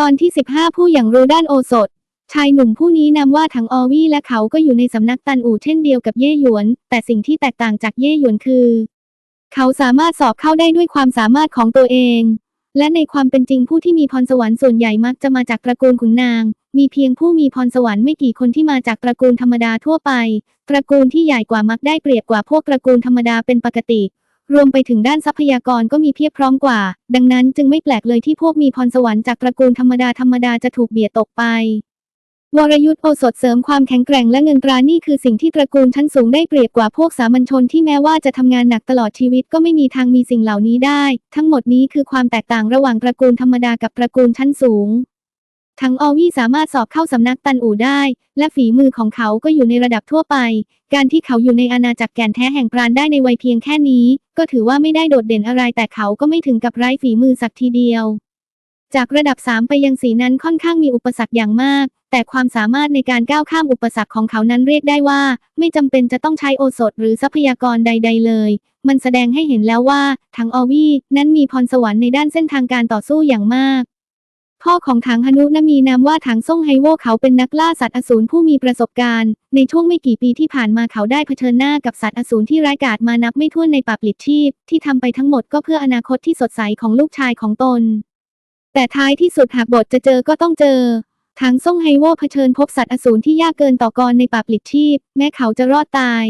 ตอนที่ 15 ผู้อย่างรู้ด้านโอสถ ชายหนุ่มผู้นี้นำว่าทั้งออวี่และเขาก็อยู่ในสำนักตันอู่เช่นเดียวกับเย่หยวน แต่สิ่งที่แตกต่างจากเย่หยวนคือ เขาสามารถสอบเข้าได้ด้วยความสามารถของตัวเอง และในความเป็นจริงผู้ที่มีพรสวรรค์ส่วนใหญ่มักจะมาจากตระกูลขุนนาง มีเพียงผู้มีพรสวรรค์ไม่กี่คนที่มาจากตระกูลธรรมดาทั่วไป ตระกูลที่ใหญ่กว่ามักได้เปรียบกว่าพวกตระกูลธรรมดาเป็นปกติ รวมไปถึงด้านทรัพยากรก็มีเพียบพร้อมกว่า ดังนั้นจึงไม่แปลกเลยที่พวกมีพรสวรรค์จากตระกูลธรรมดาธรรมดาจะถูกเบียดตกไป วรยุทธ์โอสถเสริมความแข็งแกร่งและเงินตรานี่คือสิ่งที่ตระกูลชั้นสูงได้เปรียบกว่าพวกสามัญชนที่แม้ว่าจะทำงานหนักตลอดชีวิตก็ไม่มีทางมีสิ่งเหล่านี้ได้ ทั้งหมดนี้คือความแตกต่างระหว่างตระกูลธรรมดากับตระกูลชั้นสูง ทั้งออวี่สามารถสอบเข้าสำนักตันอู่ได้ และฝีมือของเขาก็อยู่ในระดับทั่วไป การที่เขาอยู่ในอาณาจักรแก่นแท้แห่งปราณได้ในวัยเพียงแค่นี้ ก็ถือว่าไม่ได้โดดเด่นอะไรแต่เขาก็ไม่ถึงกับไร้ฝีมือสักทีเดียว จากระดับ 3 ไปยังสีนั้นค่อนข้างมีอุปสรรคอย่างมาก แต่ความสามารถในการก้าวข้ามอุปสรรคของเขานั้นเรียกได้ว่า ไม่จำเป็นจะต้องใช้โอสถหรือทรัพยากรใด ๆ เลย มันแสดงให้เห็นแล้วว่าทั้งออวี่นั้นมีพรสวรรค์ในด้านเส้นทางการต่อสู้อย่างมาก พ่อของถังฮนุนมีนามว่าถังซ่งไฮโวเขาเป็นนักล่าสัตว์อสูรผู้มีประสบการณ์ ในช่วงไม่กี่ปีที่ผ่านมาเขาได้เผชิญหน้ากับสัตว์อสูรที่ร้ายกาจมานับไม่ถ้วนในป่าปลิดชีพ ที่ทำไปทั้งหมดก็เพื่ออนาคตที่สดใสของลูกชายของตน แต่ท้ายที่สุดหากบทจะเจอก็ต้องเจอถังซ่งไฮโวเผชิญพบสัตว์อสูรที่ยากเกินต่อกรในป่าปลิดชีพ แม้เขาจะรอดตาย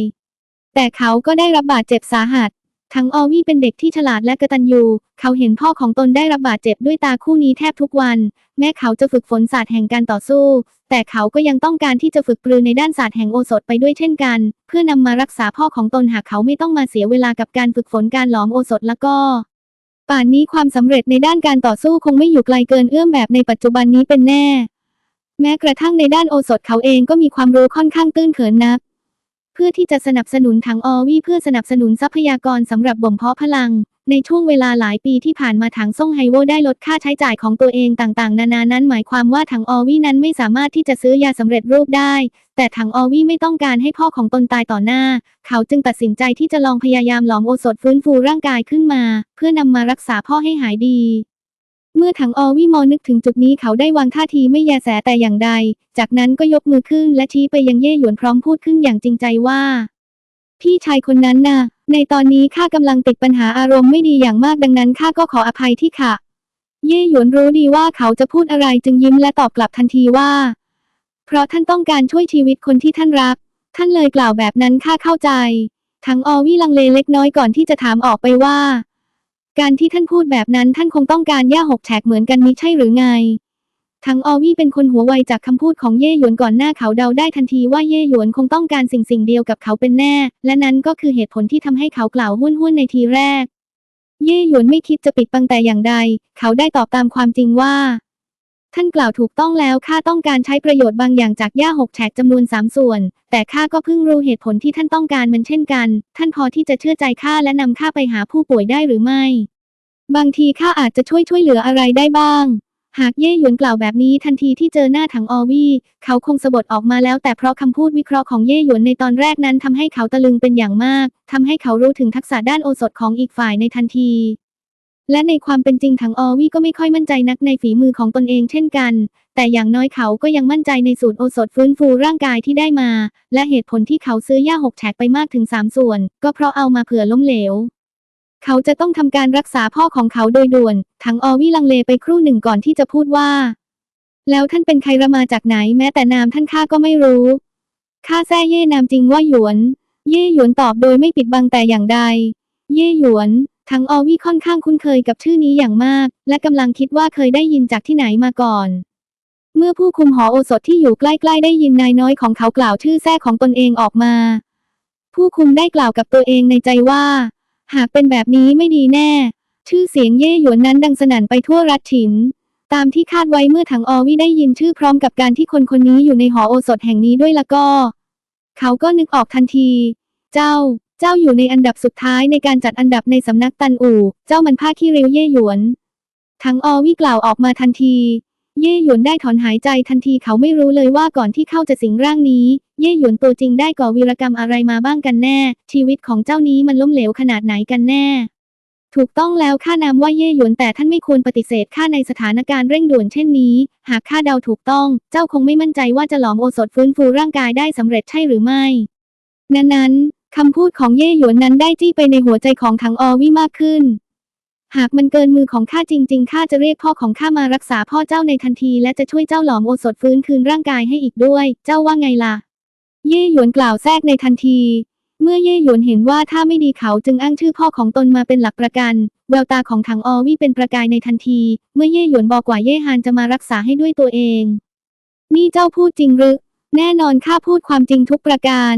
แต่เขาก็ได้รับบาดเจ็บสาหัส ทั้งออวี่เป็นเด็กที่ฉลาดและกระตัญญูเขาเห็นพ่อของตนได้รับบาดเจ็บด้วยตาคู่นี้แทบทุกวัน แม้เขาจะฝึกฝนศาสตร์แห่งการต่อสู้ แต่เขาก็ยังต้องการที่จะฝึกปรือในด้านศาสตร์แห่งโอสถไปด้วยเช่นกัน เพื่อนำมารักษาพ่อของตนหากเขาไม่ต้องมาเสียเวลากับการฝึกฝนการหลอมโอสถแล้วก็ป่านนี้ความสำเร็จในด้านการต่อสู้คงไม่อยู่ไกลเกินเอื้อมแบบในปัจจุบันนี้เป็นแน่ แม้กระทั่งในด้านโอสถเขาเองก็มีความรู้ค่อนข้างตื้นเขินนัก เพื่อที่จะสนับสนุนถังออวี่เพื่อสนับสนุนทรัพยากรสำหรับบ่มเพาะพลัง ในช่วงเวลาหลายปีที่ผ่านมาถังซ่งไฮโวได้ลดค่าใช้จ่ายของตัวเองต่างๆ นานานั้นหมายความว่าถังออวี่นั้นไม่สามารถที่จะซื้อยาสำเร็จรูปได้ แต่ถังออวี่ไม่ต้องการให้พ่อของตนตายต่อหน้า เขาจึงตัดสินใจที่จะลองพยายามหลอมโอสถฟื้นฟูร่างกายขึ้นมา เพื่อนำมารักษาพ่อให้หายดี เมื่อถังอวี่มอนึกถึงจุดนี้เขาได้วางท่าทีไม่แยแสแต่อย่างใด จากนั้นก็ยกมือขึ้นและชี้ไปยังเย่หยวนพร้อมพูดขึ้นอย่างจริงใจว่า พี่ชายคนนั้นน่ะ ในตอนนี้ข้ากำลังติดปัญหาอารมณ์ไม่ดีอย่างมากดังนั้นข้าก็ขออภัยที่ค่ะ เย่หยวนรู้ดีว่าเขาจะพูดอะไรจึงยิ้มและตอบกลับทันทีว่า เพราะท่านต้องการช่วยชีวิตคนที่ท่านรัก ท่านเลยกล่าวแบบนั้นข้าเข้าใจ ทั้งอวี่ลังเลเล็กน้อยก่อนที่จะถามออกไปว่า การที่ท่านพูดแบบนั้นท่านคงต้องการย่าหกแฉกเหมือนกันมิใช่หรือไง ทั้งออวี่เป็นคนหัวไวจากคำพูดของเย่หยวนก่อนหน้าเขาเดาได้ทันทีว่าเย่หยวนคงต้องการสิ่งสิ่งเดียวกับเขาเป็นแน่ และนั้นก็คือเหตุผลที่ทำให้เขากล่าวหุ้นหุ้นในทีแรก เย่หยวนไม่คิดจะปิดบังแต่อย่างใด เขาได้ตอบตามความจริงว่า ท่านกล่าวถูกต้องแล้วข้าต้องการใช้ประโยชน์บางอย่างจากย่าหกแฉกจำนวนสามส่วน แต่ข้าก็เพิ่งรู้เหตุผลที่ท่านต้องการมันเช่นกัน ท่านพอที่จะเชื่อใจข้าและนำข้าไปหาผู้ป่วยได้หรือไม่ บางทีข้าอาจจะช่วยช่วยเหลืออะไรได้บ้าง หากเย่หยวนกล่าวแบบนี้ทันทีที่เจอหน้าถังอวี่เขาคงสะบดออกมาแล้วแต่เพราะคำพูดวิเคราะห์ของเย่หยวนในตอนแรกนั้นทำให้เขาตะลึงเป็นอย่างมากทำให้เขารู้ถึงทักษะด้านโอสถของอีกฝ่ายในทันที และในความเป็นจริงถังออวี่ก็ไม่ค่อยมั่นใจนักในฝีมือของตนเองเช่นกัน แต่อย่างน้อยเขาก็ยังมั่นใจในสูตรโอสถฟื้นฟูร่างกายที่ได้มา และเหตุผลที่เขาซื้อย่าหกแฉกไปมากถึงสามส่วน ก็เพราะเอามาเผื่อล้มเหลว เขาจะต้องทำการรักษาพ่อของเขาโดยด่วนทั้งออวี่ลังเลไปครู่หนึ่งก่อนที่จะพูดว่า แล้วท่านเป็นใครระมาจากไหนแม้แต่นามท่านข้าก็ไม่รู้ข้าแซ่เย่นามจริงว่าหยวน เย่หยวนตอบโดยไม่ปิดบังแต่อย่างใด เย่หยวน ทั้งออวี่ค่อนข้างคุ้นเคยกับชื่อนี้อย่างมาก และกำลังคิดว่าเคยได้ยินจากที่ไหนมาก่อน เมื่อผู้คุมหอโอสถที่อยู่ใกล้ๆได้ยินนายน้อยของเขากล่าวชื่อแท้ของตนเองออกมา ผู้คุมได้กล่าวกับตัวเองในใจว่า หากเป็นแบบนี้ไม่ดีแน่ ชื่อเสียงเย่หยวนนั้นดังสนั่นไปทั่วรัฐฉินตามที่คาดไว้เมื่อถังออวี่ได้ยินชื่อพร้อมกับการที่คนคนนี้อยู่ในหอโอสถแห่งนี้ด้วยละก็ เขาก็นึกออกทันที เจ้า เจ้าอยู่ในอันดับสุดท้ายในการจัดอันดับในสำนักตันอู่ เจ้ามันผ้าขี้ริ้วเย่หยวน ทั้งอวี่กล่าวออกมาทันที เย่หยวนได้ถอนหายใจทันทีเขาไม่รู้เลยว่าก่อนที่เข้าจะสิงร่างนี้ เย่หยวนตัวจริงได้ก่อวีรกรรมอะไรมาบ้างกันแน่ ชีวิตของเจ้านี้มันล้มเหลวขนาดไหนกันแน่ ถูกต้องแล้วข้านามว่าเย่หยวนแต่ท่านไม่ควรปฏิเสธข้าในสถานการณ์เร่งด่วนเช่นนี้ หากข้าเดาถูกต้อง เจ้าคงไม่มั่นใจว่าจะหลอมโอสถฟื้นฟูร่างกายได้สำเร็จใช่หรือไม่นั้นนั้น คำพูดของเย่หยวนนั้นได้จี้ไปในหัวใจของถังอวี่มากขึ้น หากมันเกินมือของข้าจริง ๆ ข้าจะเรียกพ่อของข้ามารักษาพ่อเจ้าในทันที และจะช่วยเจ้าหลอมโอสถฟื้นคืนร่างกายให้อีกด้วย เจ้าว่าไงล่ะ เย่หยวนกล่าวแทรกในทันที เมื่อเย่หยวนเห็นว่าถ้าไม่ดีเขาจึงอ้างชื่อพ่อของตนมาเป็นหลักประกัน แววตาของถังอวี่เป็นประกายในทันที เมื่อเย่หยวนบอกว่าเย่ฮานจะมารักษาให้ด้วยตัวเอง นี่เจ้าพูดจริงหรือ แน่นอนข้าพูดความจริงทุกประการ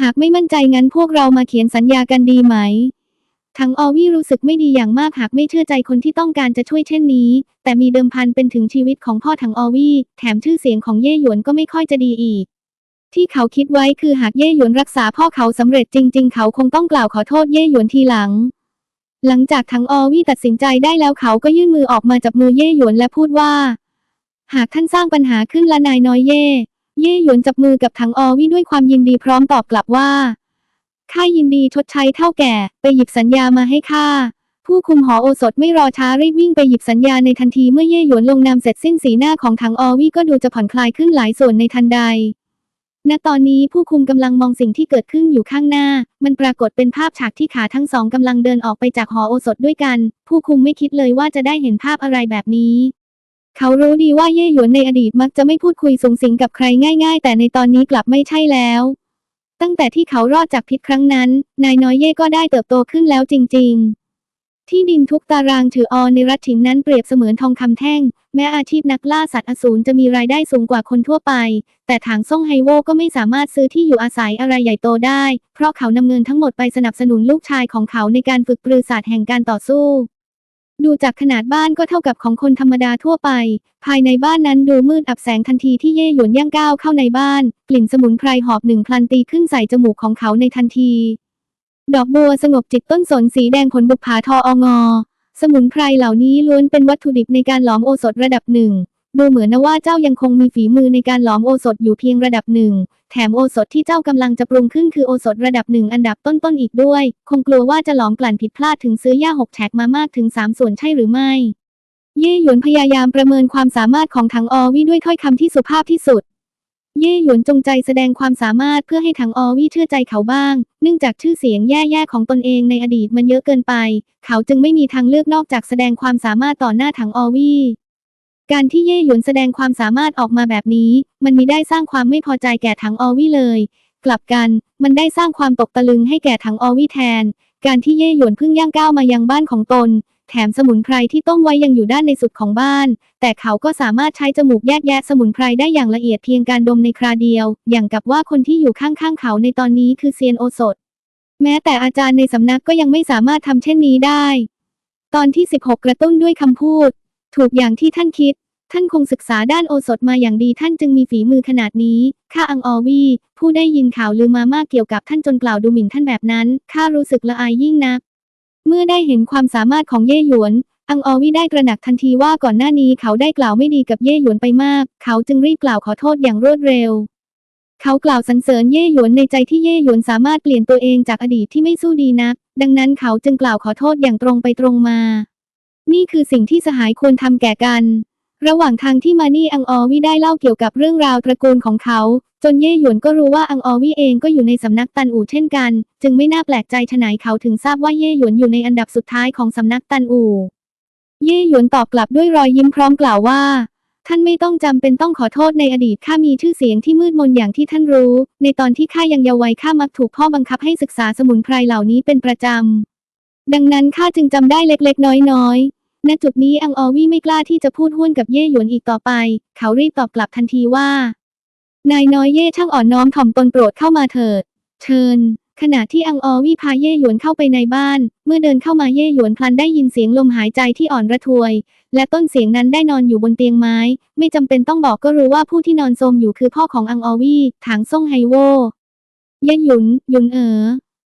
หากไม่มั่นใจงั้นพวกเรามาเขียนสัญญากันดีไหม ทั้งออวี่รู้สึกไม่ดีอย่างมากหากไม่เชื่อใจคนที่ต้องการจะช่วยเช่นนี้ แต่มีเดิมพันเป็นถึงชีวิตของพ่อทั้งออวี่ แถมชื่อเสียงของเย่หยวนก็ไม่ค่อยจะดีอีก ที่เขาคิดไว้คือหากเย่หยวนรักษาพ่อเขาสำเร็จจริง ๆ เขาคงต้องกล่าวขอโทษเย่หยวนทีหลัง หลังจากทั้งออวี่ตัดสินใจได้แล้วเขาก็ยื่นมือออกมาจับมือเย่หยวนและพูดว่า หากท่านสร้างปัญหาขึ้นละนายน้อยเย่ เย่หยวนจับมือกับถังอวี่ด้วยความยินดีพร้อมตอบกลับว่า ข้ายินดีชดใช้เท่าแก่ ไปหยิบสัญญามาให้ข้า ผู้คุมหอโอสถไม่รอช้ารีบวิ่งไปหยิบสัญญาในทันทีเมื่อเย่หยวนลงนามเสร็จสิ้นสีหน้าของถังอวี่ก็ดูจะผ่อนคลายขึ้นหลายส่วนในทันใด ณ ตอนนี้ผู้คุมกำลังมองสิ่งที่เกิดขึ้นอยู่ข้างหน้า มันปรากฏเป็นภาพฉากที่ขาทั้งสองกำลังเดินออกไปจากหอโอสถด้วยกัน ผู้คุมไม่คิดเลยว่าจะได้เห็นภาพอะไรแบบนี้ เขารู้ดีว่าเย่หยวนในอดีตมักจะไม่พูดคุยสูงสิงกับใครง่าย ๆ แต่ในตอนนี้กลับไม่ใช่แล้ว ตั้งแต่ที่เขารอดจากพิษครั้งนั้น นายน้อยเย่ก็ได้เติบโตขึ้นแล้วจริง ๆที่ดินทุกตารางถืออในรัฐถินนั้นเปรียบเสมือนทองคำแท่ง แม้อาชีพนักล่าสัตว์อสูรจะมีรายได้สูงกว่าคนทั่วไป แต่ถางซ่งไฮโวก็ไม่สามารถซื้อที่อยู่อาศัยอะไรใหญ่โตได้ เพราะเขานำเงินทั้งหมดไปสนับสนุนลูกชายของเขาในการฝึกปรือศาสตร์แห่งการต่อสู้ ดูจากขนาดบ้านก็เท่ากับของคนธรรมดาทั่วไป ภายในบ้านนั้นดูมืดอับแสงทันทีที่เย่หยวนย่างก้าวเข้าในบ้าน กลิ่นสมุนไพรหอบหนึ่งพลันตีขึ้นใส่จมูกของเขาในทันที ดอกบัวสงบจิตต้นสนสีแดงผลบุปผาทอองอ สมุนไพรเหล่านี้ล้วนเป็นวัตถุดิบในการหลอมโอสถระดับหนึ่ง ดูเหมือนนะว่าเจ้ายังคงมีฝีมือในการหลอมโอสถอยู่เพียงระดับหนึ่ง แถมโอสถที่เจ้ากำลังจะปรุงขึ้นคือโอสถระดับหนึ่งอันดับต้นๆอีกด้วย คงกลัวว่าจะหลอมกลั่นผิดพลาดถึงซื้อย่าหกแฉกมามากถึงสามส่วนใช่หรือไม่ เย่หยวนพยายามประเมินความสามารถของถังอวี่ด้วยถ้อยคำที่สุภาพที่สุด เย่หยวนจงใจแสดงความสามารถเพื่อให้ถังอวี่เชื่อใจเขาบ้าง เนื่องจากชื่อเสียงแย่ๆของตนเองในอดีตมันเยอะเกินไป เขาจึงไม่มีทางเลือกนอกจากแสดงความสามารถต่อหน้าถังออวี่ การที่เย่หยวนแสดงความสามารถออกมาแบบนี้ มันมีได้สร้างความไม่พอใจแก่ถังออวี่เลย กลับกัน มันได้สร้างความตกตะลึงให้แก่ถังออวี่แทน การที่เย่หยวนเพิ่งย่างก้าวมายังบ้านของตน แถมสมุนไพรที่ต้มไว้ยังอยู่ด้านในสุดของบ้าน แต่เขาก็สามารถใช้จมูกแยกแยะสมุนไพรได้อย่างละเอียดเพียงการดมในคราเดียว อย่างกับว่าคนที่อยู่ข้างๆเขาในตอนนี้คือเซียนโอสถ แม้แต่อาจารย์ในสำนักก็ยังไม่สามารถทำเช่นนี้ได้ ตอนที่ 16 กระตุ้นด้วยคำพูด ถูกอย่างที่ท่านคิด ท่านคงศึกษาด้านโอสถมาอย่างดีท่านจึงมีฝีมือขนาดนี้ ข้าอังอวี ผู้ได้ยินข่าวลือมามากเกี่ยวกับท่านจนกล่าวดูหมิ่นท่านแบบนั้น ข้ารู้สึกละอายยิ่งนัก เมื่อได้เห็นความสามารถของเย่หยวน อังออวีได้ตระหนักทันทีว่าก่อนหน้านี้เขาได้กล่าวไม่ดีกับเย่หยวนไปมาก เขาจึงรีบกล่าวขอโทษอย่างรวดเร็ว เขากล่าวสรรเสริญเย่หยวนในใจที่เย่หยวนสามารถเปลี่ยนตัวเองจากอดีตที่ไม่สู้ดีนัก ดังนั้นเขาจึงกล่าวขอโทษอย่างตรงไปตรงมา นี่คือสิ่งที่สหายควรทำแก่กัน ระหว่างทางที่มานี่อังอวีได้เล่าเกี่ยวกับเรื่องราวตระกูลของเขา จนเย่หยวนก็รู้ว่าอังอวีเองก็อยู่ในสำนักตันอู่เช่นกัน จึงไม่น่าแปลกใจฉะไหนเขาถึงทราบว่าเย่หยวนอยู่ในอันดับสุดท้ายของสำนักตันอู่ เย่หยวนตอบกลับด้วยรอยยิ้มพร้อมกล่าวว่า ท่านไม่ต้องจำเป็นต้องขอโทษในอดีตข้ามีชื่อเสียงที่มืดมนอย่างที่ท่านรู้ ในตอนที่ข้ายังเยาว์วัยข้ามักถูกพ่อบังคับให้ศึกษาสมุนไพรเหล่านี้เป็นประจำดังนั้นข้าจึงจำได้เล็กๆ น้อยๆ ณจุดนี้อังออวี่ไม่กล้าที่จะพูดห้วนกับเย่หยวนอีกต่อไป เขารีบตอบกลับทันทีว่า นายน้อยเย่ช่างอ่อนน้อมถ่อมตนโปรดเข้ามาเถิด เชิญ ขณะที่อังออวี่พาเย่หยวนเข้าไปในบ้าน เมื่อเดินเข้ามาเย่หยวนพลันได้ยินเสียงลมหายใจที่อ่อนระทวย และต้นเสียงนั้นได้นอนอยู่บนเตียงไม้ ไม่จำเป็นต้องบอกก็รู้ว่าผู้ที่นอนโทรมอยู่คือพ่อของอังออวี่ถางซ่งไฮโวเย่หยุนหยุนเอ๋อ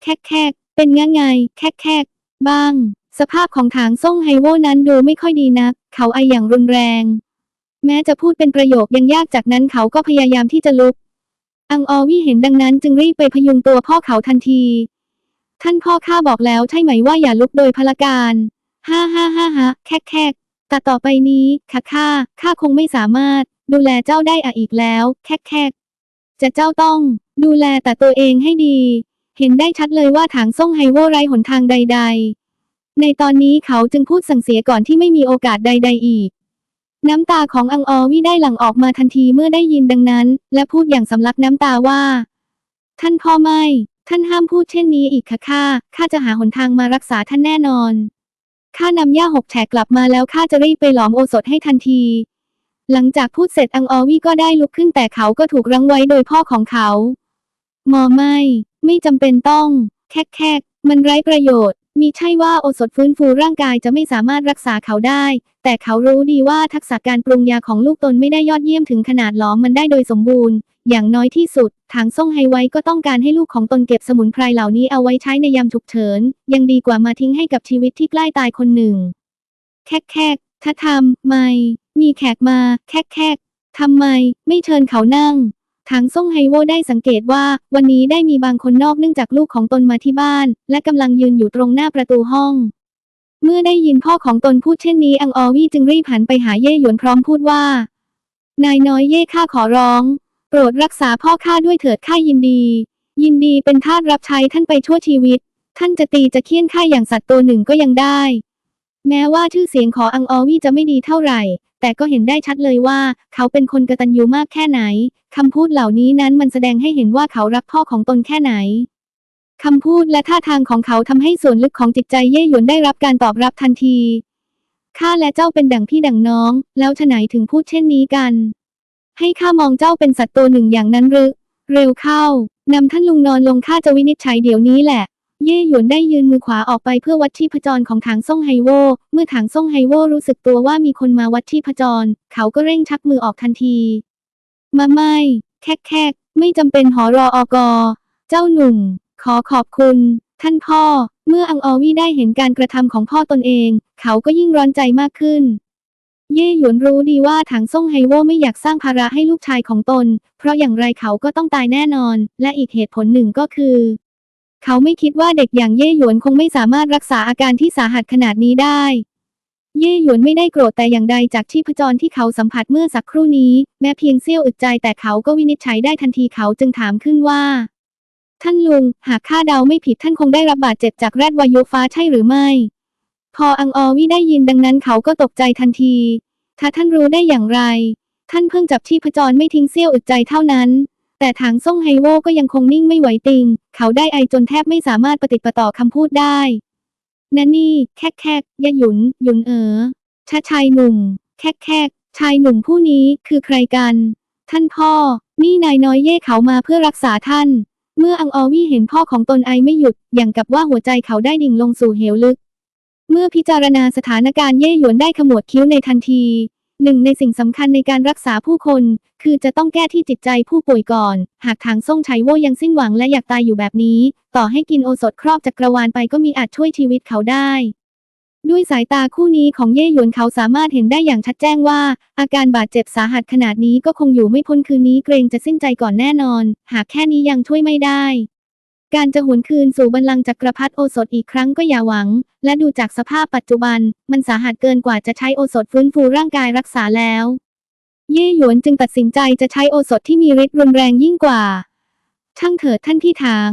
แคกแคกเป็นง่ายไง แคกแคกบ้าง สภาพของถางซ่งไฮโวนั้นดูไม่ค่อยดีนัก เขาไออย่างรุนแรง แม้จะพูดเป็นประโยคยังยากจากนั้นเขาก็พยายามที่จะลุก อังอวี่เห็นดังนั้นจึงรีบไปพยุงตัวพ่อเขาทันที ท่านพ่อข้าบอกแล้วใช่ไหมว่าอย่าลุกโดยพละการฮ่าฮ่าฮ่าฮ่าแคกแคกแต่ต่อไปนี้ข้าข้าข้าคงไม่สามารถ ดูแลเจ้าได้อะอีกแล้ว แคกแคกจะเจ้าต้อง ดูแลแต่ตัวเองให้ดี เห็นได้ชัดเลยว่าถางส่งไฮโวไร้หนทางใด ๆ ในตอนนี้เขาจึงพูดสั่งเสียก่อนที่ไม่มีโอกาสใด ๆ อีก น้ำตาของอังอวี่ได้หลั่งออกมาทันทีเมื่อได้ยินดังนั้น และพูดอย่างสำลักน้ำตาว่า ท่านพ่อไม่ ท่านห้ามพูดเช่นนี้อีกค่ะข้าข้าจะหาหนทางมารักษาท่านแน่นอนข้านำหญ้าหกแฉกกลับมาแล้วข้าจะรีบไปหลอมโอสถให้ทันที หลังจากพูดเสร็จอังอวี่ก็ได้ลุกขึ้นแต่เขาก็ถูกรั้งไว้โดยพ่อของเขา มอไม่ ไม่จำเป็นต้อง แคกแคกมันไร้ประโยชน์ มีใช่ว่าโอสถฟื้นฟูร่างกายจะไม่สามารถรักษาเขาได้ แต่เขารู้ดีว่าทักษะการปรุงยาของลูกตนไม่ได้ยอดเยี่ยมถึงขนาดหลอมมันได้โดยสมบูรณ์ อย่างน้อยที่สุด ทางส่งไฮไว้ก็ต้องการให้ลูกของตนเก็บสมุนไพรเหล่านี้เอาไว้ใช้ในยามฉุกเฉิน ยังดีกว่ามาทิ้งให้กับชีวิตที่ใกล้ตายคนหนึ่ง แคกแคกถ้าทำไม่ มีแขกมา แคกแคกทำไม ไม่เชิญเขานั่ง ทางส่งไฮโวได้สังเกตว่า วันนี้ได้มีบางคนนอกเนื่องจากลูกของตนมาที่บ้าน และกำลังยืนอยู่ตรงหน้าประตูห้อง เมื่อได้ยินพ่อของตนพูดเช่นนี้อังออวี่จึงรีบหันไปหาเย่หยวนพร้อมพูดว่า นายน้อยเย่ข้าขอร้อง โปรดรักษาพ่อข้าด้วยเถิดข้ายินดี ยินดีเป็นทาสรับใช้ท่านไปชั่วชีวิต ท่านจะตีจะเคี่ยนข้าอย่างสัตว์ตัวหนึ่งก็ยังได้ แม้ว่าชื่อเสียงของอังออวี่จะไม่ดีเท่าไหร่ แต่ก็เห็นได้ชัดเลยว่า เขาเป็นคนกระตัญญูมากแค่ไหน คำพูดเหล่านี้นั้นมันแสดงให้เห็นว่าเขารักพ่อของตนแค่ไหนคำพูดและท่าทางของเขาทำให้ส่วนลึกของจิตใจเย่หยวนได้รับการตอบรับทันที ข้าและเจ้าเป็นดั่งพี่ดั่งน้อง แล้วฉไหนถึงพูดเช่นนี้กัน ให้ข้ามองเจ้าเป็นสัตว์ตัวหนึ่งอย่างนั้นหรือ เร็วเข้านำท่านลุงนอนลงข้าจะวินิจฉัยเดี๋ยวนี้แหละ เย่หยวนได้ยืนมือขวาออกไปเพื่อวัดชีพจรของถางซ่งไฮโว เมื่อถางซ่งไฮโวรู้สึกตัวว่ามีคนมาวัดชีพจร เขาก็เร่งชักมือออกทันที มาไม่ แคกแคกไม่จำเป็นหอรออกอ เจ้าหนุ่ม ขอขอบคุณ ท่านพ่อ เมื่ออังออวี่ได้เห็นการกระทำของพ่อตนเอง เขาก็ยิ่งร้อนใจมากขึ้น เย่หยวนรู้ดีว่าถังซ่งไฮโวไม่อยากสร้างภาระให้ลูกชายของตน เพราะอย่างไรเขาก็ต้องตายแน่นอน และอีกเหตุผลหนึ่งก็คือ เขาไม่คิดว่าเด็กอย่างเย่หยวนคงไม่สามารถรักษาอาการที่สาหัสขนาดนี้ได้ เย่หยวนไม่ได้โกรธแต่อย่างใดจากชีพจรที่เขาสัมผัสเมื่อสักครู่นี้ แม้เพียงเสี้ยวอึดใจแต่เขาก็วินิจฉัยได้ทันทีเขาจึงถามขึ้นว่า ท่านลุง หากข้าเดาไม่ผิดท่านคงได้รับบาดเจ็บจากแรดวายุฟ้าใช่หรือไม่ พออังอวี่ได้ยินดังนั้นเขาก็ตกใจทันที ถ้าท่านรู้ได้อย่างไร ท่านเพิ่งจับชีพจรไม่ทิ้งเสี้ยวอึดใจเท่านั้น แต่ถางซ่งไฮโวก็ยังคงนิ่งไม่ไหวติง เขาได้ไอจนแทบไม่สามารถปฏิประต่อคำพูดได้นั่นนี่ แคกแคกยะหยุน หยุนเอ๋อชาชายหนุ่ม แคกแคกชายหนุ่มผู้นี้คือใครกัน ท่านพ่อ นี่นายน้อยเย่เขามาเพื่อรักษาท่าน เมื่ออังออวี่เห็นพ่อของตนไอไม่หยุด อย่างกับว่าหัวใจเขาได้ดิ่งลงสู่เหวลึก เมื่อพิจารณาสถานการณ์เย่หยวนได้ขมวดคิ้วในทันที หนึ่งในสิ่งสำคัญในการรักษาผู้คน คือจะต้องแก้ที่จิตใจผู้ป่วยก่อน หากทางส่งชัยโวยังสิ้นหวังและอยากตายอยู่แบบนี้ ต่อให้กินโอสถครอบจักรวาลไปก็มีอาจช่วยชีวิตเขาได้ ด้วยสายตาคู่นี้ของเย่หยวนเขาสามารถเห็นได้อย่างชัดแจ้งว่า อาการบาดเจ็บสาหัสขนาดนี้ก็คงอยู่ไม่พ้นคืนนี้เกรงจะสิ้นใจก่อนแน่นอน หากแค่นี้ยังช่วยไม่ได้ การจะหวนคืนสู่บัลลังก์จักรพรรดิโอสถอีกครั้งก็อย่าหวัง และดูจากสภาพปัจจุบัน มันสาหัสเกินกว่าจะใช้โอสถฟื้นฟูร่างกายรักษาแล้ว เย่หยวนจึงตัดสินใจจะใช้โอสถที่มีฤทธิ์รุนแรงยิ่งกว่า ช่างเถิดท่านพี่ถาง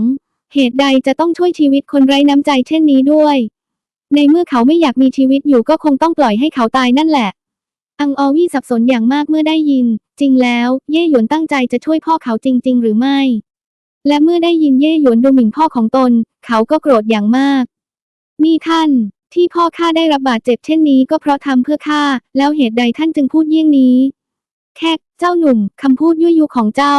เหตุใดจะต้องช่วยชีวิตคนไร้น้ำใจเช่นนี้ด้วย ในเมื่อเขาไม่อยากมีชีวิตอยู่ก็คงต้องปล่อยให้เขาตายนั่นแหละ อังออวี่สับสนอย่างมากเมื่อได้ยิน จริงแล้ว เย่หยวนตั้งใจจะช่วยพ่อเขาจริง ๆ หรือไม่ และเมื่อได้ยินเย่หยวนดูหมิ่นพ่อของตน เขาก็โกรธอย่างมาก นี่ท่านที่พ่อข้าได้รับบาดเจ็บเช่นนี้ก็เพราะทำเพื่อข้า แล้วเหตุใดท่านจึงพูดเยี่ยงนี้ แค่เจ้าหนุ่มคำพูดยั่วยุของเจ้า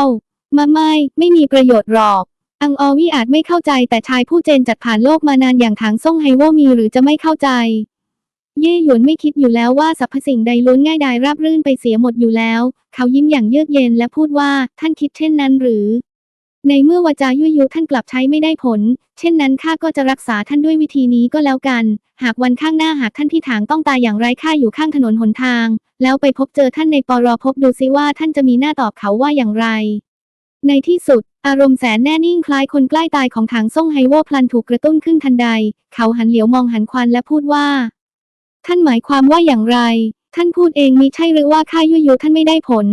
มาไม่ ไม่มีประโยชน์หรอก อังอวี่อาจไม่เข้าใจแต่ชายผู้เจนจัดผ่านโลกมานานอย่างถางซ่งไฮโวมีหรือจะไม่เข้าใจ เย่หยวนไม่คิดอยู่แล้วว่าสรรพสิ่งใดล้วนง่ายดายราบรื่นไปเสียหมดอยู่แล้ว เขายิ้มอย่างเยือกเย็นและพูดว่าท่านคิดเช่นนั้นหรือ ในเมื่อวาจายุยุท่านกลับใช้ไม่ได้ผล เช่นนั้นข้าก็จะรักษาท่านด้วยวิธีนี้ก็แล้วกัน หากวันข้างหน้าหากท่านที่ถางต้องตายอย่างไรข้าอยู่ข้างถนนหนทาง แล้วไปพบเจอท่านในปรภพดูซิว่าท่านจะมีหน้าตอบเขาว่าอย่างไร ในที่สุด อารมณ์แสนแน่นิ่งคล้ายคนใกล้ตายของถังซ่งไฮโวพลันถูกกระตุ้นขึ้นทันใด เขาหันเหลียวมองหันควันและพูดว่า ท่านหมายความว่าอย่างไร ท่านพูดเองมิใช่หรือว่าข้ายุยยุท่านไม่ได้ผล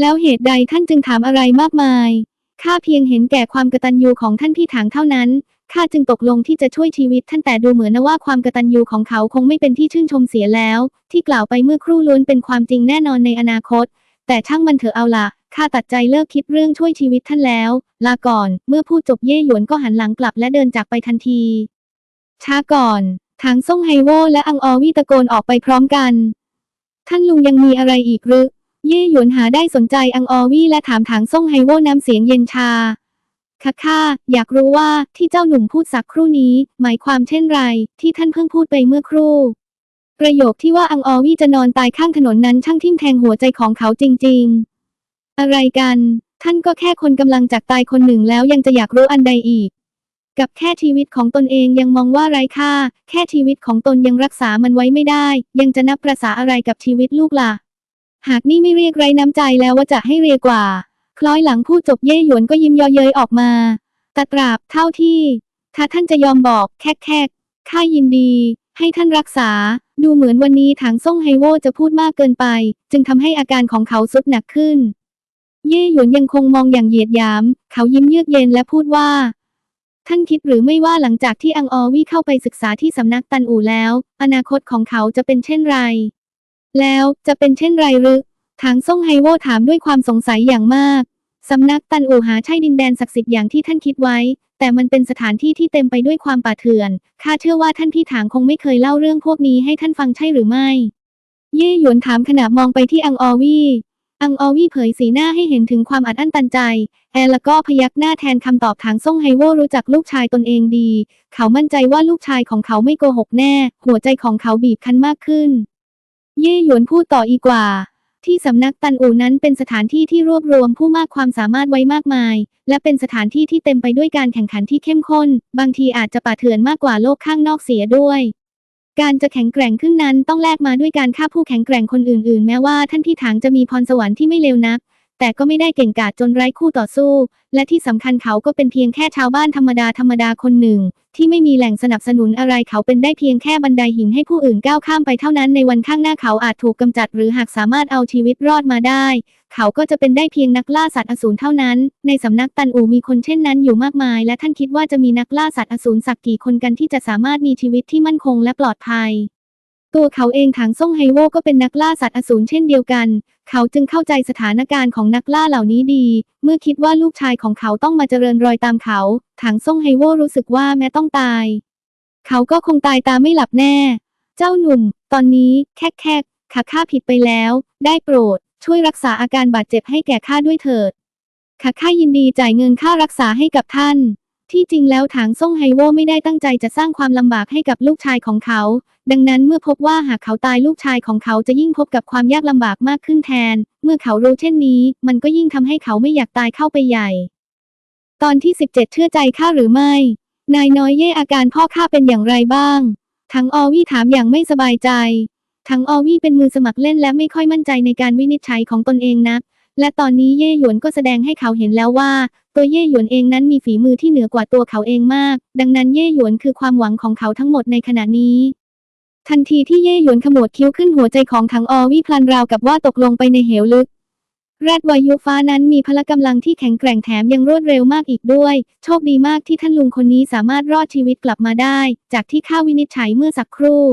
แล้วเหตุใดท่านจึงถามอะไรมากมาย ข้าเพียงเห็นแก่ความกตัญญูของท่านพี่ถางเท่านั้น ข้าจึงตกลงที่จะช่วยชีวิตท่านแต่ดูเหมือนนะว่าความกตัญญูของเขาคงไม่เป็นที่ชื่นชมเสียแล้ว ที่กล่าวไปเมื่อครู่ล้วนเป็นความจริงแน่นอนในอนาคต แต่ช่างมันเถอะเอาละข้าตัดใจเลิกคิดเรื่องช่วยชีวิตท่านแล้ว ลาก่อน เมื่อพูดจบเย่หยวนก็หันหลังกลับและเดินจากไปทันที ช้าก่อน ทางซ่งไฮโวและอังอวีตะโกนออกไปพร้อมกัน ท่านลุงยังมีอะไรอีกหรือ เย่หยวนหาได้สนใจอังออวี่และถามถางซ่งไฮโวน้ำเสียงเย็นชาค่ะค่ะอยากรู้ว่าที่เจ้าหนุ่มพูดสักครู่นี้ หมายความเช่นไร ที่ท่านเพิ่งพูดไปเมื่อครู่ประโยคที่ว่าอังออวี่จะนอนตายข้างถนนนั้นช่างทิ่มแทงหัวใจของเขาจริง ๆ อะไรกัน ท่านก็แค่คนกำลังจากตายคนหนึ่งแล้วยังจะอยากรู้อันใดอีก กับแค่ชีวิตของตนเองยังมองว่าไร้ค่า แค่ชีวิตของตนยังรักษามันไว้ไม่ได้ ยังจะนับประษาอะไรกับชีวิตลูกล่ะ หากนี่ไม่เรียกไรน้ำใจแล้วว่าจะให้เรียกว่า คล้อยหลังพูดจบเย่หยวนก็ยิ้มเยอเย้ยออกมาตตราบเท่าที่ ถ้าท่านจะยอมบอกแค่แค่ข้ายินดี ให้ท่านรักษา ดูเหมือนวันนี้ถางซ่งไฮโวจะพูดมากเกินไป จึงทำให้อาการของเขาสุดหนักขึ้น เย่หยวนยังคงมองอย่างเหยียดหยาม เขายิ้มเยือกเย็นและพูดว่า ท่านคิดหรือไม่ว่าหลังจากที่อังออวี่เข้าไปศึกษาที่สำนักตันอู่แล้ว อนาคตของเขาจะเป็นเช่นไร แล้วจะเป็นเช่นไรหรือถางซ่งไฮโวถามด้วยความสงสัยอย่างมาก สำนักตันอู่หาใช่ดินแดนศักดิ์สิทธิ์อย่างที่ท่านคิดไว้ แต่มันเป็นสถานที่ที่เต็มไปด้วยความป่าเถื่อน ข้าเชื่อว่าท่านพี่ถางคงไม่เคยเล่าเรื่องพวกนี้ให้ท่านฟังใช่หรือไม่ เย่หยวนถามขณะมองไปที่อังออวี่อังออวี่เผยสีหน้าให้เห็นถึงความอัดอั้นตันใจ แอร์แล้วก็พยักหน้าแทนคำตอบทางซ่งไฮโวรู้จักลูกชายตนเองดี เขามั่นใจว่าลูกชายของเขาไม่โกหกแน่ หัวใจของเขาบีบคั้นมากขึ้น เย่หยวนพูดต่ออีกว่า ที่สำนักตันอู่นั้นเป็นสถานที่ที่รวบรวมผู้มากความสามารถไว้มากมาย และเป็นสถานที่ที่เต็มไปด้วยการแข่งขันที่เข้มข้น บางทีอาจจะป่าเถื่อนมากกว่าโลกข้างนอกเสียด้วย การจะแข็งแกร่งขึ้นนั้นต้องแลกมาด้วยการฆ่าผู้แข็งแกร่งคนอื่นๆ แม้ว่าท่านพี่ถางจะมีพรสวรรค์ที่ไม่เลวนัก แต่ก็ไม่ได้เก่งกาจจนไร้คู่ต่อสู้ และที่สำคัญเขาก็เป็นเพียงแค่ชาวบ้านธรรมดาธรรมดาคนหนึ่ง ที่ไม่มีแหล่งสนับสนุนอะไรเขาเป็นได้เพียงแค่บันไดหินให้ผู้อื่นก้าวข้ามไปเท่านั้นในวันข้างหน้าเขาอาจถูกกำจัดหรือหากสามารถเอาชีวิตรอดมาได้ เขาก็จะเป็นได้เพียงนักล่าสัตว์อสูรเท่านั้น ในสำนักตันอูมีคนเช่นนั้นอยู่มากมาย และท่านคิดว่าจะมีนักล่าสัตว์อสูรสักกี่คนกันที่จะสามารถมีชีวิตที่มั่นคงและปลอดภัยตัวเขาเองถังซ่งไฮโวก็เป็นนักล่าสัตว์อสูรเช่นเดียวกัน เขาจึงเข้าใจสถานการณ์ของนักล่าเหล่านี้ดี เมื่อคิดว่าลูกชายของเขาต้องมาเจริญรอยตามเขา ถังซ่งไฮโวรู้สึกว่าแม้ต้องตาย เขาก็คงตายตาไม่หลับแน่ เจ้าหนุ่ม ตอนนี้แค่แค่ข้าข้าผิดไปแล้ว ได้โปรด ช่วยรักษาอาการบาดเจ็บให้แก่ข้าด้วยเถิดข้าข้ายินดีจ่ายเงินค่ารักษาให้กับท่าน ที่จริงแล้วถางซ่งไฮโวไม่ได้ตั้งใจจะสร้างความลำบากให้กับลูกชายของเขา ดังนั้นเมื่อพบว่าหากเขาตายลูกชายของเขาจะยิ่งพบกับความยากลำบากมากขึ้นแทน เมื่อเขารู้เช่นนี้ มันก็ยิ่งทำให้เขาไม่อยากตายเข้าไปใหญ่ ตอนที่ 17 เชื่อใจข้าหรือไม่ นายน้อยเย่อาการพ่อข้าเป็นอย่างไรบ้าง ทั้งออวี่ถามอย่างไม่สบายใจ ทั้งออวี่เป็นมือสมัครเล่นและไม่ค่อยมั่นใจในการวินิจฉัยของตนเองนักและตอนนี้เย่หยวนก็แสดงให้เขาเห็นแล้วว่า ตัวเย่หยวนเองนั้นมีฝีมือที่เหนือกว่าตัวเขาเองมาก ดังนั้นเย่หยวนคือความหวังของเขาทั้งหมดในขณะนี้ ทันทีที่เย่หยวนขมวดคิ้วขึ้นหัวใจของทั้งอวี่พลันราวกับว่าตกลงไปในเหวลึกแรดวายุฟ้านั้นมีพละกำลังที่แข็งแกร่งแถมยังรวดเร็วมากอีกด้วย โชคดีมากที่ท่านลุงคนนี้สามารถรอดชีวิตกลับมาได้ จากที่ข้าวินิจฉัยเมื่อสักครู่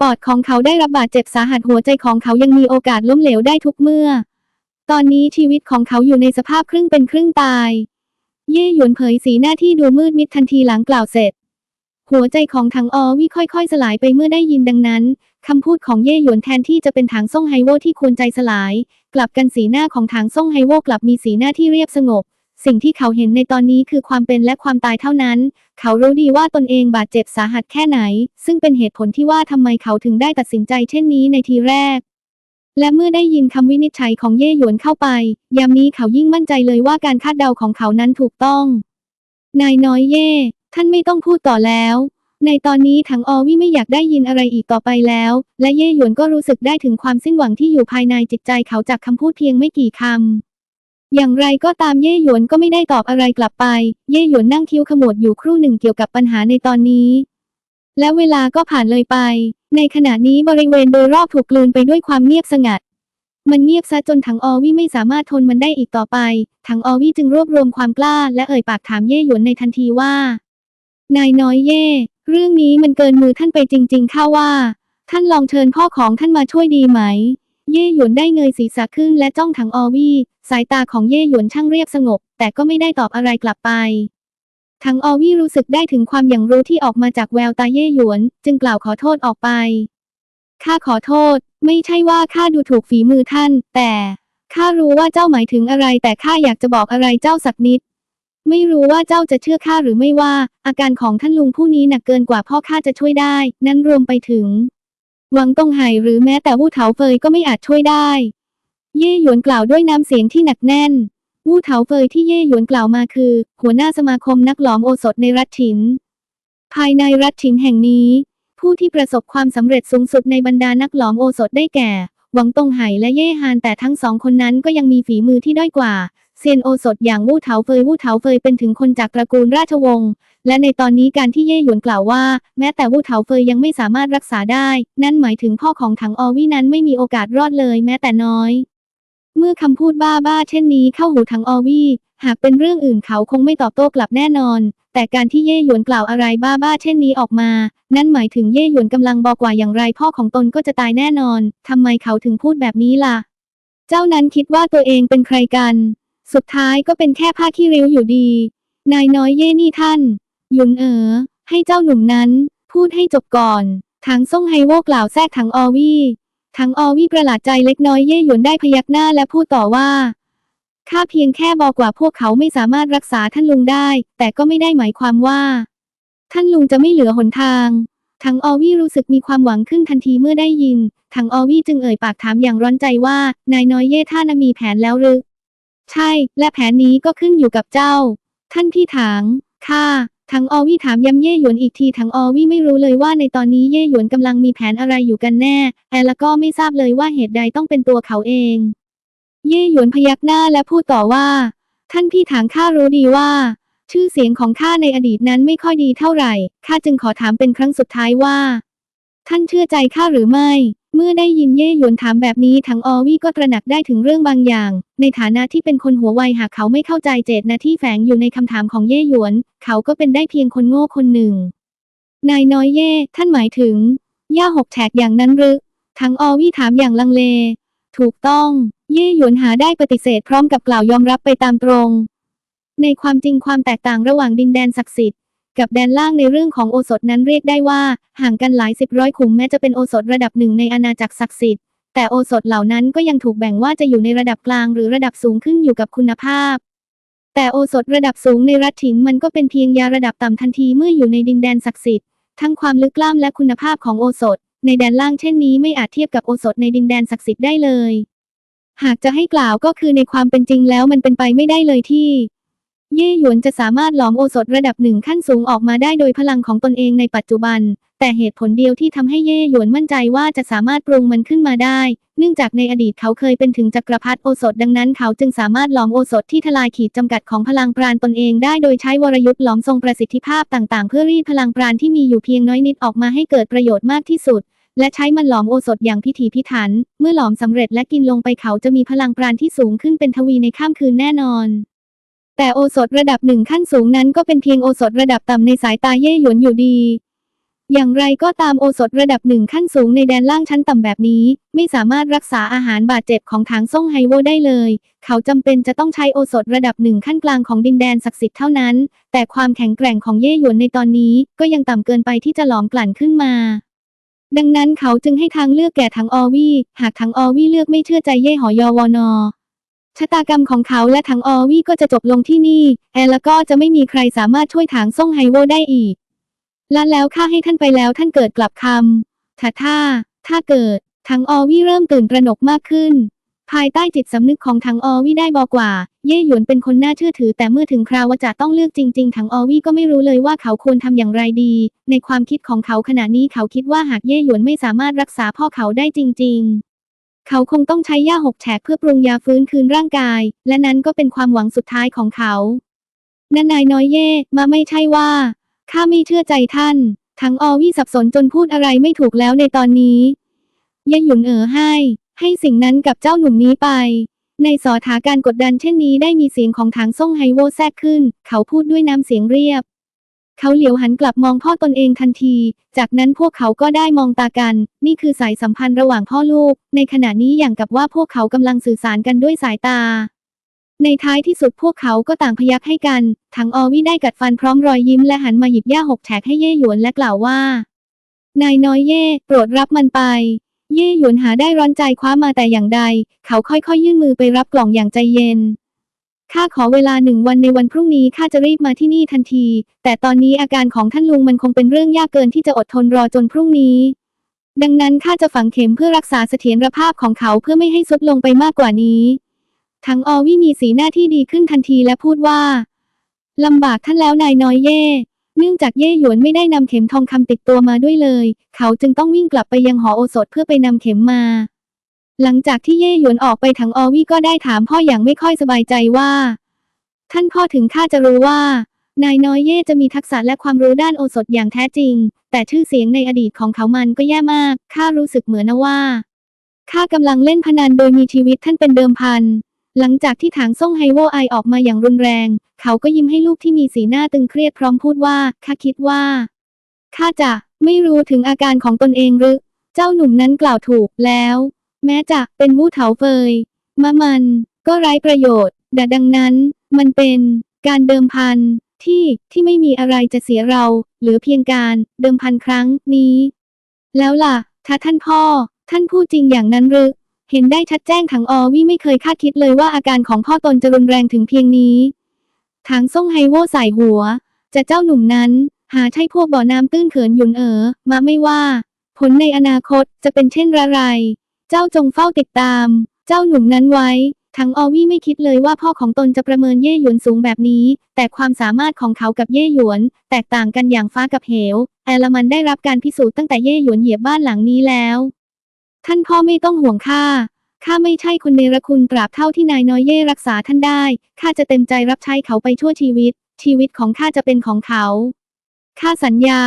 ปอดของเขาได้รับบาดเจ็บสาหัสหัวใจของเขายังมีโอกาสล้มเหลวได้ทุกเมื่อ ตอนนี้ชีวิตของเขาอยู่ในสภาพครึ่งเป็นครึ่งตาย เย่หยวนเผยสีหน้าที่ดูมืดมิดทันทีหลังกล่าวเสร็จ หัวใจของถังอวี่ค่อยๆ สลายไปเมื่อได้ยินดังนั้นคำพูดของเย่หยวนแทนที่จะเป็นถังซ่งไฮโวที่ควรใจสลาย กลับกันสีหน้าของถังซ่งไฮโวกลับมีสีหน้าที่เรียบสงบ สิ่งที่เขาเห็นในตอนนี้คือความเป็นและความตายเท่านั้น เขารู้ดีว่าตนเองบาดเจ็บสาหัสแค่ไหน ซึ่งเป็นเหตุผลที่ว่าทำไมเขาถึงได้ตัดสินใจเช่นนี้ในทีแรก และเมื่อได้ยินคำวินิจฉัยของเย่หยวนเข้าไป ยามนี้เขายิ่งมั่นใจเลยว่าการคาดเดาของเขานั้นถูกต้อง นายน้อยเย่ ท่านไม่ต้องพูดต่อแล้ว ในตอนนี้ถังอวี่ไม่อยากได้ยินอะไรอีกต่อไปแล้ว และเย่หยวนก็รู้สึกได้ถึงความสิ้นหวังที่อยู่ภายในจิตใจเขาจากคำพูดเพียงไม่กี่คำ อย่างไรก็ตามเย่หยวนก็ไม่ได้ตอบอะไรกลับไป เย่หยวนนั่งคิ้วขมวดอยู่ครู่หนึ่งเกี่ยวกับปัญหาในตอนนี้ และเวลาก็ผ่านเลยไป ในขณะนี้บริเวณโดยรอบถูกกลืนไปด้วยความเงียบสงัด มันเงียบซะจนถังออวี่ไม่สามารถทนมันได้อีกต่อไป ถังออวี่จึงรวบรวมความกล้า และเอ่ยปากถามเย่หยวนในทันทีว่า นายน้อยเย่ เรื่องนี้มันเกินมือท่านไปจริงๆข้าว่า ท่านลองเชิญพ่อของท่านมาช่วยดีไหม เย่หยวนได้เงยศีรษะขึ้นและจ้องถังออวี่ สายตาของเย่หยวนช่างเรียบสงบ แต่ก็ไม่ได้ตอบอะไรกลับไป ถังออวี่รู้สึกได้ถึงความอย่างรู้ที่ออกมาจากแววตาเย่หยวน จึงกล่าวขอโทษออกไป ข้าขอโทษ ไม่ใช่ว่าข้าดูถูกฝีมือท่าน แต่ข้ารู้ว่าเจ้าหมายถึงอะไร แต่ข้าอยากจะบอกอะไรเจ้าสักนิด ไม่รู้ว่าเจ้าจะเชื่อข้าหรือไม่ว่า อาการของท่านลุงผู้นี้หนักเกินกว่าพ่อข้าจะช่วยได้ นั้นรวมไปถึง หวังตงไห่หรือแม้แต่วู่เถาเฟยก็ไม่อาจช่วยได้ เย่หยวนกล่าวด้วยน้ำเสียงที่หนักแน่น วู่เถาเฟยที่เย่หยวนกล่าวมาคือ หัวหน้าสมาคมนักหลอมโอสถในรัฐฉิน ภายในรัฐฉินแห่งนี้ ผู้ที่ประสบความสำเร็จสูงสุดในบรรดานักหลอมโอสถได้แก่ หวังตงไห่และเย่ฮานแต่ทั้งสองคนนั้นก็ยังมีฝีมือที่ด้อยกว่าเซียนโอสถอย่างวู่เถาเฟยวู่เถาเฟยเป็นถึงคนจากตระกูลราชวงศ์และในตอนนี้การที่เย่หยวนกล่าวว่า แม้แต่วู่เถาเฟยยังไม่สามารถรักษาได้ นั่นหมายถึงพ่อของถังออวี่นั้นไม่มีโอกาสรอดเลยแม้แต่น้อย เมื่อคำพูดบ้าๆเช่นนี้เข้าหูถังออวี่ หากเป็นเรื่องอื่นเขาคงไม่ตอบโต้กลับแน่นอน แต่การที่เย่หยวนกล่าวอะไรบ้าๆเช่นนี้ออกมา นั่นหมายถึงเย่หยวนกำลังบอกว่าอย่างไรพ่อของตนก็จะตายแน่นอน ทำไมเขาถึงพูดแบบนี้ล่ะ เจ้านั้นคิดว่าตัวเองเป็นใครกัน สุดท้ายก็เป็นแค่ผ้าขี้ริ้วอยู่ดี นายน้อยเย่นี่ท่าน หยุนเอ๋อให้เจ้าหนุ่มนั้น พูดให้จบก่อนทางซ่งไฮโวกล่าวแทรกทางออวี่ ทางอวี่ประหลาดใจเล็กน้อยเย่หยวนได้พยักหน้าและพูดต่อว่าข้าเพียงแค่บอกว่าพวกเขาไม่สามารถรักษาท่านลุงได้ แต่ก็ไม่ได้หมายความว่า ท่านลุงจะไม่เหลือหนทางทางอวี่รู้สึกมีความหวังขึ้นทันทีเมื่อได้ยินทางอวี่จึงเอ่ยปากถามอย่างร้อนใจว่า นายน้อยเย่ท่านมีแผนแล้วหรือ ใช่ และแผนนี้ก็ขึ้นอยู่กับเจ้า ท่านพี่ถางค่ะ ทางอวี่ถามย้ำเย่หยวนอีกทีทางอวี่ไม่รู้เลยว่าในตอนนี้เย่หยวนกำลังมีแผนอะไรอยู่กันแน่ แอลแล้วก็ไม่ทราบเลยว่าเหตุใดต้องเป็นตัวเขาเอง เย่หยวนพยักหน้าและพูดต่อว่า ท่านพี่ถางข้ารู้ดีว่า ชื่อเสียงของข้าในอดีตนั้นไม่ค่อยดีเท่าไหร่ข้าจึงขอถามเป็นครั้งสุดท้ายว่า ท่านเชื่อใจข้าหรือไม่ เมื่อได้ยินเย่หยวนถามแบบนี้ทางออวี่ก็ตระหนักได้ถึงเรื่องบางอย่าง ในฐานะที่เป็นคนหัวไวหากเขาไม่เข้าใจเจตนาที่แฝงอยู่ในคำถามของเย่หยวน เขาก็เป็นได้เพียงคนโง่คนหนึ่ง นายน้อยเย่ ท่านหมายถึง ย่าหกแฉกอย่างนั้นหรือทางออวี่ถามอย่างลังเล ถูกต้อง เย่หยวนหาได้ปฏิเสธพร้อมกับกล่าวยอมรับไปตามตรง ในความจริงความแตกต่างระหว่างดินแดนศักดิ์สิทธิ์ กับแดนล่างในเรื่องของโอสถนั้นเรียกได้ว่า ห่างกันหลายสิบร้อยขุมแม้จะเป็นโอสถระดับหนึ่งในอาณาจักรศักดิ์สิทธิ์แต่โอสถเหล่านั้นก็ยังถูกแบ่งว่าจะอยู่ในระดับกลางหรือระดับสูงขึ้นอยู่กับคุณภาพ แต่โอสถระดับสูงในรัฐถิ่นมันก็เป็นเพียงยาระดับต่ำทันทีเมื่ออยู่ในดินแดนศักดิ์สิทธิ์ทั้งความลึกล้ำและคุณภาพของโอสถ ในแดนล่างเช่นนี้ไม่อาจเทียบกับโอสถในดินแดนศักดิ์สิทธิ์ได้เลย หากจะให้กล่าวก็คือในความเป็นจริงแล้วมันเป็นไปไม่ได้เลยที่ เย่หยวนจะสามารถหลอมโอสถระดับหนึ่งขั้นสูงออกมาได้โดยพลังของตนเองในปัจจุบัน แต่เหตุผลเดียวที่ทำให้เย่หยวนมั่นใจว่าจะสามารถปรุงมันขึ้นมาได้ เนื่องจากในอดีตเขาเคยเป็นถึงจักรพรรดิโอสถดังนั้นเขาจึงสามารถหลอมโอสถที่ทลายขีดจำกัดของพลังปราณตนเองได้โดยใช้วรยุทธ์หลอมทรงประสิทธิภาพต่างๆ เพื่อรีดพลังปราณที่มีอยู่เพียงน้อยนิดออกมาให้เกิดประโยชน์มากที่สุดและใช้มันหลอมโอสถอย่างพิถีพิถัน เมื่อหลอมสำเร็จและกินลงไปเขาจะมีพลังปราณที่สูงขึ้นเป็นทวีในข้ามคืนแน่นอน แต่โอสถระดับหนึ่งขั้นสูงนั้นก็เป็นเพียงโอสถระดับต่ำในสายตาเย่หยวนอยู่ดี อย่างไรก็ตามโอสถระดับหนึ่งขั้นสูงในแดนล่างชั้นต่ำแบบนี้ ไม่สามารถรักษาอาหารบาดเจ็บของทางซ่งไฮโวได้เลย เขาจำเป็นจะต้องใช้โอสถระดับหนึ่งขั้นกลางของดินแดนศักดิ์สิทธิ์เท่านั้น แต่ความแข็งแกร่งของเย่หยวนในตอนนี้ก็ยังต่ำเกินไปที่จะหลอมกลั่นขึ้นมาดังนั้นเขาจึงให้ทางเลือกแก่ทางอวี่หากทางอวี่เลือกไม่เชื่อใจเย่หอยอวอนอ ชะตากรรมของเขาและทางออวี่ก็จะจบลงที่นี่ แอลแล้วก็จะไม่มีใครสามารถช่วยถางซ่งไฮโวได้อีกและแล้วข้าให้ท่านไปแล้วท่านเกิดกลับคำถ้าถ้า ถ้าเกิดทางออวี่เริ่มตื่นตระหนกมากขึ้น ภายใต้จิตสำนึกของทางออวี่ได้บอกว่า เย่หยวนเป็นคนน่าเชื่อถือ แต่เมื่อถึงคราวว่าจะต้องเลือกจริงๆทางออวี่ก็ไม่รู้เลยว่าเขาควรทำอย่างไรดี ในความคิดของเขาขณะนี้เขาคิดว่าหากเย่หยวนไม่สามารถรักษาพ่อเขาได้จริง ๆ เขาคงต้องใช้หญ้าหกแฉกเพื่อปรุงยาฟื้นคืนร่างกาย และนั้นก็เป็นความหวังสุดท้ายของเขานันนายน้อยเย่มาไม่ใช่ว่าข้าไม่เชื่อใจท่าน ทั้งอวี่สับสนจนพูดอะไรไม่ถูกแล้วในตอนนี้ยาหยุนเอ๋อให้ ให้สิ่งนั้นกับเจ้าหนุ่มนี้ไป ในสอถาการกดดันเช่นนี้ได้มีเสียงของถางซ่งไฮโวแทรกขึ้น เขาพูดด้วยน้ำเสียงเรียบ เขาเหลียวหันกลับมองพ่อตนเองทันที จากนั้นพวกเขาก็ได้มองตากัน นี่คือสายสัมพันธ์ระหว่างพ่อลูก ในขณะนี้อย่างกับว่าพวกเขากำลังสื่อสารกันด้วยสายตา ในท้ายที่สุดพวกเขาก็ต่างพยักให้กัน ทั้งออวี่ได้กัดฟันพร้อมรอยยิ้มและหันมาหยิบหญ้าหกแฉกให้เย่หยวนและกล่าวว่า นายน้อยเย่โปรดรับมันไป เย่หยวนหาได้ร้อนใจคว้ามาแต่อย่างใด เขาค่อยๆ ยื่นมือไปรับกล่องอย่างใจเย็น ข้าขอเวลาหนึ่งวันในวันพรุ่งนี้ข้าจะรีบมาที่นี่ทันที แต่ตอนนี้อาการของท่านลุงมันคงเป็นเรื่องยากเกินที่จะอดทนรอจนพรุ่งนี้ ดังนั้นข้าจะฝังเข็มเพื่อรักษาเสถียรภาพของเขาเพื่อไม่ให้สุดลงไปมากกว่านี้ ทั้งอวี่มีสีหน้าที่ดีขึ้นทันทีและพูดว่าลำบากท่านแล้วนายน้อยเย่ เนื่องจากเย่หยวนไม่ได้นำเข็มทองคำติดตัวมาด้วยเลย เขาจึงต้องวิ่งกลับไปยังหอโอสถเพื่อไปนำเข็มมา หลังจากที่เย่หยวนออกไปถังอวี่ก็ได้ถามพ่ออย่างไม่ค่อยสบายใจว่า ท่านพ่อถึงข้าจะรู้ว่า นายน้อยเย่จะมีทักษะและความรู้ด้านโอสถอย่างแท้จริง แต่ชื่อเสียงในอดีตของเขามันก็แย่มากข้ารู้สึกเหมือนนะว่าข้ากำลังเล่นพนันโดยมีชีวิตท่านเป็นเดิมพันหลังจากที่ถางซ่งไฮโวไอออกมาอย่างรุนแรง เขาก็ยิ้มให้ลูกที่มีสีหน้าตึงเครียดพร้อมพูดว่าข้าคิดว่าข้าจะไม่รู้ถึงอาการของตนเองหรือ เจ้าหนุ่มนั้นกล่าวถูกแล้ว แม้จะเป็นวู้เถาเฟยมะมัน ก็ไร้ประโยชน์แต่ดังนั้น มันเป็นการเดิมพันที่ที่ไม่มีอะไรจะเสียเราหรือเพียงการเดิมพันครั้งนี้ แล้วล่ะถ้าท่านพ่อ ท่านพูดจริงอย่างนั้นหรือเห็นได้ชัดแจ้งถังอวี่ไม่เคยคาดคิดเลยว่าอาการของพ่อตนจะรุนแรงถึงเพียงนี้ถางซ่งไฮโวใส่หัว จะเจ้าหนุ่มนั้น หาใช่พวกบ่อน้ำตื้นเขินหยุนเอ๋อมาไม่ว่า ผลในอนาคตจะเป็นเช่นไร เจ้าจงเฝ้าติดตาม เจ้าหนุ่มนั้นไว้ ทั้งออวี่ไม่คิดเลยว่าพ่อของตนจะประเมินเย่หยวนสูงแบบนี้ แต่ความสามารถของเขากับเย่หยวน แตกต่างกันอย่างฟ้ากับเหว แอลมันได้รับการพิสูจน์ตั้งแต่เย่หยวนเหยียบบ้านหลังนี้แล้ว ท่านพ่อไม่ต้องห่วงข้าข้าไม่ใช่คนเนรคุณตราบเท่าที่นายน้อยเย่รักษาท่านได้ข้าจะเต็มใจรับใช้เขาไปชั่วชีวิต ชีวิตของข้าจะเป็นของเขาข้าสัญญา